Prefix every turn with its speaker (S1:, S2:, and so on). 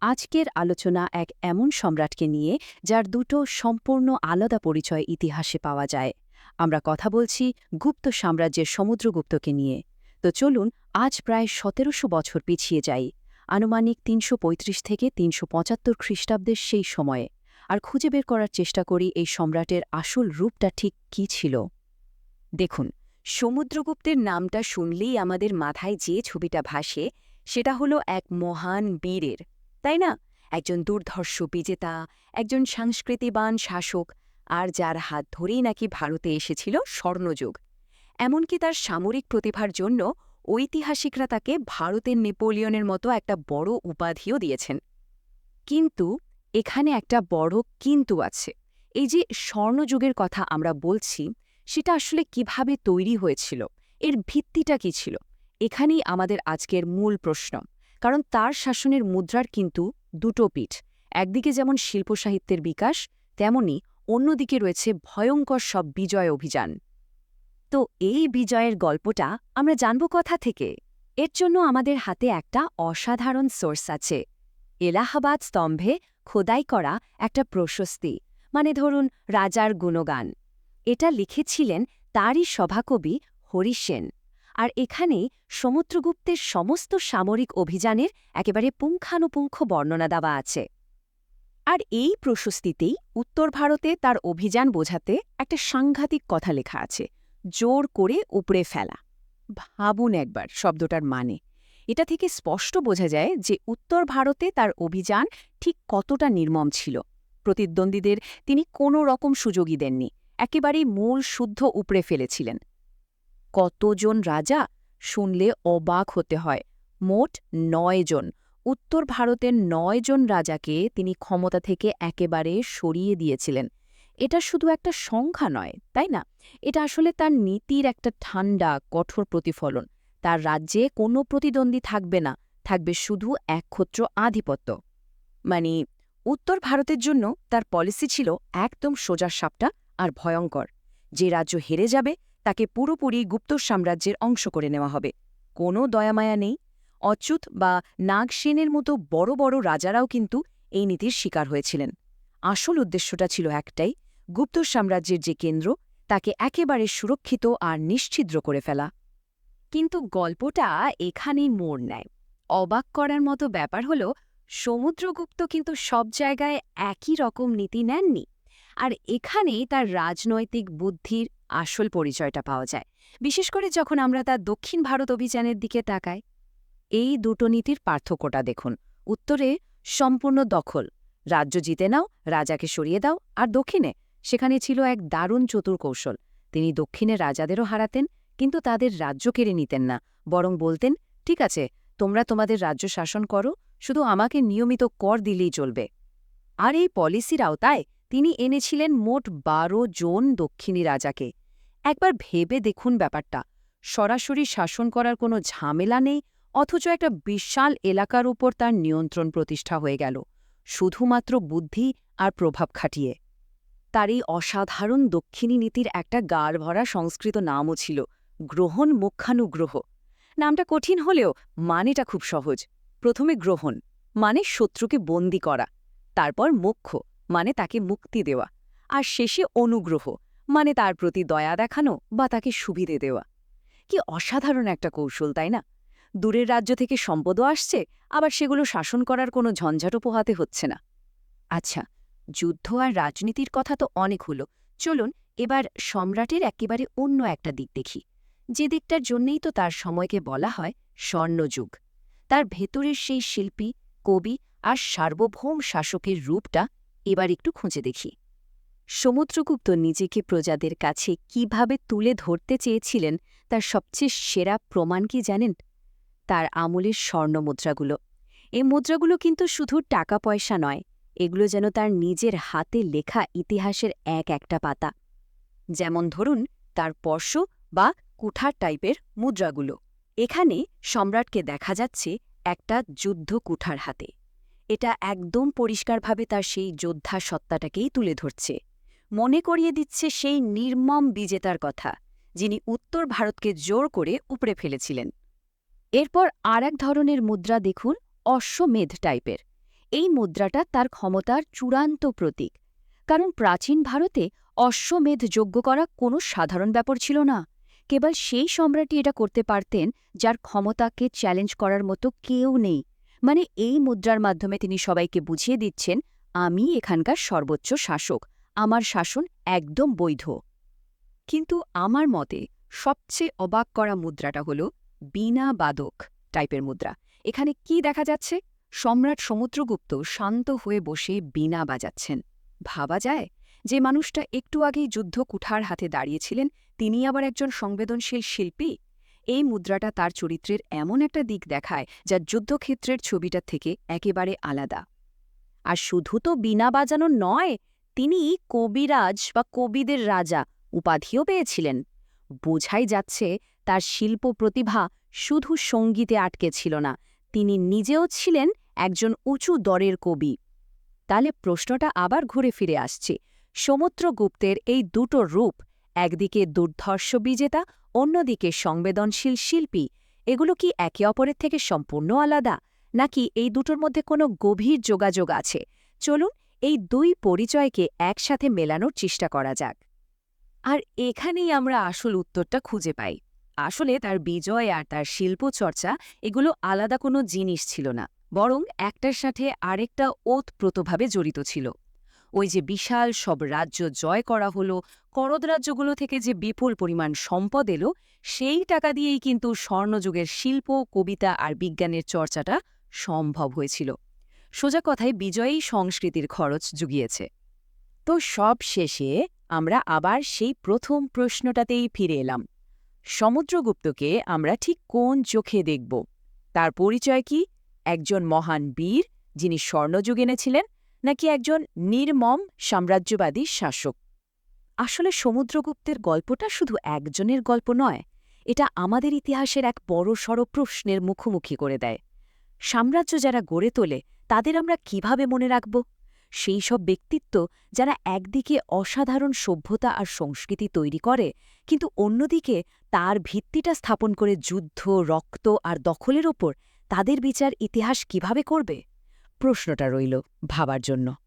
S1: আজকের আলোচনা এক এমন সম্রাটকে নিয়ে, যার দুটো সম্পূর্ণ আলাদা পরিচয় ইতিহাসে পাওয়া যায়। আমরা কথা বলছি গুপ্ত সাম্রাজ্যের সমুদ্রগুপ্তকে নিয়ে। তো চলুন, আজ প্রায় সতেরোশো বছর পিছিয়ে যাই। আনুমানিক তিনশো পঁয়ত্রিশ থেকে তিনশো পঁচাত্তর খ্রিস্টাব্দের সেই সময়ে। আর খুঁজে বের করার চেষ্টা করি এই সম্রাটের আসল রূপটা ঠিক কী ছিল। দেখুন, সমুদ্রগুপ্তের নামটা শুনলেই আমাদের মাথায় যে ছবিটা ভাসে, সেটা হলো এক মহান বীরের। তাই না? একজন দুর্ধর্ষ বিজেতা, একজন সংস্কৃতিবান শাসক, আর যার হাত ধরেই নাকি ভারতে এসেছিল স্বর্ণযুগ। এমনকি তার সামরিক প্রতিভার জন্য ঐতিহাসিকরা তাকে ভারতের নেপোলিয়নের মতো একটা বড় উপাধিও দিয়েছেন। কিন্তু এখানে একটা বড় কিন্তু আছে। এই যে স্বর্ণযুগের কথা আমরা বলছি, সেটা আসলে কীভাবে তৈরি হয়েছিল? এর ভিত্তিটা কি ছিল? এখানেই আমাদের আজকের মূল প্রশ্ন। কারণ তার শাসনের মুদ্রার কিন্তু দুটো পিঠ। একদিকে যেমন শিল্প সাহিত্যের বিকাশ, তেমনি অন্যদিকে রয়েছে ভয়ঙ্কর সব বিজয় অভিযান। তো এই বিজয়ের গল্পটা আমরা জানব কথা থেকে। এর জন্য আমাদের হাতে একটা অসাধারণ সোর্স আছে। এলাহাবাদ স্তম্ভে খোদাই করা একটা প্রশস্তি মানে ধরুন রাজার গুণগান। এটা লিখেছিলেন তারই সভাকবি হরিসেন। আর এখানে সমুদ্রগুপ্তের সমস্ত সামরিক অভিযানের একেবারে পুঙ্খানুপুঙ্খ বর্ণনা দেওয়া আছে। আর এই প্রশস্তিতেই উত্তর ভারতে তার অভিযান বোঝাতে একটা সাংঘাতিক কথা লেখা আছে, জোর করে উপড়ে ফেলা। ভাবুন একবার শব্দটার মানে। এটা থেকে স্পষ্ট বোঝা যায় যে উত্তর ভারতে তার অভিযান ঠিক কতটা নির্মম ছিল। প্রতিদ্বন্দ্বীদের তিনি কোনো রকম সুযোগই দেননি। একেবারেই মূল শুদ্ধ উপড়ে ফেলেছিলেন। কতজন রাজা শুনলে অবাক হতে হয়। মোট নয় জন। উত্তর ভারতের নয় জন রাজাকে তিনি ক্ষমতা থেকে একেবারে সরিয়ে দিয়েছিলেন। এটা শুধু একটা সংখ্যা নয়, তাই না? এটা আসলে তার নীতির একটা ঠান্ডা, কঠোর প্রতিফলন। তার রাজ্যে কোনো প্রতিদ্বন্দ্বী থাকবে না, থাকবে শুধু একক্ষত্র আধিপত্য। মানে উত্তর ভারতের জন্য তার পলিসি ছিল একদম সোজা সাপটা আর ভয়ঙ্কর। যে রাজ্য হেরে যাবে তাকে পুরোপুরি গুপ্ত সাম্রাজ্যের অংশ করে নেওয়া হবে। কোনো দয়ামায়া নেই। অচ্যুত বা নাগসেনের মতো বড় বড় রাজারাও কিন্তু এই নীতির শিকার হয়েছিলেন। আসল উদ্দেশ্যটা ছিল একটাই, গুপ্ত সাম্রাজ্যের যে কেন্দ্র, তাকে একেবারে সুরক্ষিত আর নিশ্ছিদ্র করে ফেলা। কিন্তু গল্পটা এখানেই মোড় নেয়। অবাক করার মতো ব্যাপার হল, সমুদ্রগুপ্ত কিন্তু সব জায়গায় একই রকম নীতি নেননি। আর এখানেই তার রাজনৈতিক বুদ্ধির আসল পরিচয়টা পাওয়া যায়। বিশেষ করে যখন আমরা তার দক্ষিণ ভারত অভিযানের দিকে তাকাই, এই দুটো নীতির পার্থক্যটা দেখুন। উত্তরে, সম্পূর্ণ দখল। রাজ্য জিতে নাও, রাজাকে সরিয়ে দাও, আর দক্ষিণে, সেখানে ছিল এক দারুণ চতুর কৌশল। তিনি দক্ষিণে রাজাদেরও হারাতেন, কিন্তু তাদের রাজ্য কেড়ে নিতেন না। বরং বলতেন, ঠিক আছে, তোমরা তোমাদের রাজ্য শাসন করো, শুধু আমাকে নিয়মিত কর দিলেই চলবে। আর এই পলিসির আওতায় তিনি এনেছিলেন মোট বারো জন দক্ষিণী রাজাকে। একবার ভেবে দেখুন ব্যাপারটা। সরাসরি শাসন করার কোনো ঝামেলা নেই, অথচ একটা বিশাল এলাকার উপর তার নিয়ন্ত্রণ প্রতিষ্ঠা হয়ে গেল, শুধুমাত্র বুদ্ধি আর প্রভাব খাটিয়ে। তার এই অসাধারণ দক্ষিণী নীতির একটা গাড় ভরা সংস্কৃত নামও ছিল, গ্রহণ মুখানুগ্রহ। নামটা কঠিন হলেও মানেটা খুব সহজ। প্রথমে গ্রহণ মানে শত্রুকে বন্দি করা, তারপর মোক্ষ। মানে তাকে মুক্তি দেওয়া, আর শেষে অনুগ্রহ মানে তার প্রতি দয়া দেখানো বা তাকে সুবিধে দেওয়া। কি অসাধারণ একটা কৌশল, তাই না? দূরের রাজ্য থেকে সম্পদও আসছে, আবার সেগুলো শাসন করার কোনো ঝঞ্ঝাটও পোহাতে হচ্ছে না। আচ্ছা যুদ্ধ আর রাজনীতির কথা তো অনেক হলো। চলুন এবার সম্রাটের একেবারে অন্য একটা দিক দেখি। যে দিকটার জন্যেই তো তার সময়কে বলা হয় স্বর্ণযুগ। তার ভেতরের সেই শিল্পী, কবি আর সার্বভৌম শাসকের রূপটা এবার একটু খুঁজে দেখি। সমুদ্রগুপ্ত নিজেকে প্রজাদের কাছে কীভাবে তুলে ধরতে চেয়েছিলেন, তার সবচেয়ে সেরা প্রমাণ কি জানেন? তার আমলের স্বর্ণ মুদ্রাগুলো এ মুদ্রাগুলো কিন্তু শুধু টাকা পয়সা নয়, এগুলো যেন তার নিজের হাতে লেখা ইতিহাসের এক একটা পাতা। যেমন ধরুন, তার পর্শ বা কুঠার টাইপের মুদ্রাগুলো। এখানে সম্রাটকে দেখা যাচ্ছে একটা যুদ্ধ কুঠার হাতে। এটা একদম পরিষ্কারভাবে তার সেই যোদ্ধা সত্তাটাকেই তুলে ধরছে। মনে করিয়ে দিচ্ছে সেই নির্মম বিজেতার কথা, যিনি উত্তর ভারতকে জোর করে উপড়ে ফেলেছিলেন। এরপর আর এক ধরনের মুদ্রা দেখুন, অশ্বমেধ টাইপের। এই মুদ্রাটা তার ক্ষমতার চূড়ান্ত প্রতীক। কারণ প্রাচীন ভারতে অশ্বমেধ যোগ্য করা কোনো সাধারণ ব্যাপার ছিল না। কেবল সেই সম্রাটই এটা করতে পারতেন, যার ক্ষমতাকে চ্যালেঞ্জ করার মতো কেউ নেই। মানে এই মুদ্রার মাধ্যমে তিনি সবাইকে বুঝিয়ে দিচ্ছেন, আমি এখানকার সর্বোচ্চ শাসক, আমার শাসন একদম বৈধ। কিন্তু আমার মতে সবচেয়ে অবাক করা মুদ্রাটা হল বীণা বাদক টাইপের মুদ্রা। এখানে কি দেখা যাচ্ছে? সম্রাট সমুদ্রগুপ্ত শান্ত হয়ে বসে বীণা বাজাচ্ছেন। ভাবা যায়? যে মানুষটা একটু আগেই যুদ্ধ কুঠার হাতে দাঁড়িয়েছিলেন, তিনি আবার একজন সংবেদনশীল শিল্পী? এই মুদ্রাটা তার চরিত্রের এমন একটা দিক দেখায় যা যুদ্ধক্ষেত্রের ছবিটার থেকে একেবারে আলাদা। আর শুধু তো বীণা বাজানো নয়, তিনি কবিরাজ বা কবিদের রাজা উপাধিও পেয়েছিলেন। বোঝাই যাচ্ছে তার শিল্প প্রতিভা শুধু সঙ্গীতে আটকে ছিল না, তিনি নিজেও ছিলেন একজন উঁচু দরের কবি। তাহলে প্রশ্নটা আবার ঘুরে ফিরে আসছে, সমুদ্রগুপ্তের এই দুটো রূপ, একদিকে দুর্ধর্ষ বিজেতা অন্যদিকে সংবেদনশীল শিল্পী, এগুলো কি একে অপরের থেকে সম্পূর্ণ আলাদা? নাকি এই দুটোর মধ্যে কোনো গভীর যোগাযোগ আছে? চলুন এই দুই পরিচয়কে একসাথে মেলানোর চেষ্টা করা যাক। আর এখানেই আমরা আসল উত্তরটা খুঁজে পাই। আসলে তার বিজয় আর তার শিল্পচর্চা এগুলো আলাদা কোনো জিনিস ছিল না, বরং একটার সাথে আরেকটা ওতপ্রোতভাবে জড়িত ছিল। ওই যে বিশাল সব রাজ্য জয় করা হলো, করদ রাজ্যগুলো থেকে যে বিপুল পরিমাণ সম্পদ এলো, সেই টাকা দিয়েই কিন্তু স্বর্ণযুগের শিল্প, কবিতা আর বিজ্ঞানের চর্চাটা সম্ভব হয়েছিল। সোজা কথায় বিজয়ী সংস্কৃতির খরচ জুগিয়েছে। তো সব শেষে আমরা আবার সেই প্রথম প্রশ্নটাতেই ফিরে এলাম। সমুদ্রগুপ্তকে আমরা ঠিক কোন চোখে দেখব? তার পরিচয় কি? একজন মহান বীর যিনি স্বর্ণযুগ এনেছিলেন নাকি একজন নির্মম সাম্রাজ্যবাদী শাসক? আসলে সমুদ্রগুপ্তের গল্পটা শুধু একজনের গল্প নয়, এটা আমাদের ইতিহাসের এক বড়সড় প্রশ্নের মুখোমুখি করে দেয়। সাম্রাজ্য যারা গড়ে তোলে, তাদের আমরা কীভাবে মনে রাখব? সেই সব ব্যক্তিত্ব যারা একদিকে অসাধারণ সভ্যতা আর সংস্কৃতি তৈরি করে, কিন্তু অন্যদিকে তার ভিত্তিটা স্থাপন করে যুদ্ধ, রক্ত আর দখলের ওপর তাদের বিচার ইতিহাস কীভাবে করবে? প্রশ্নটা রইল ভাবার জন্য।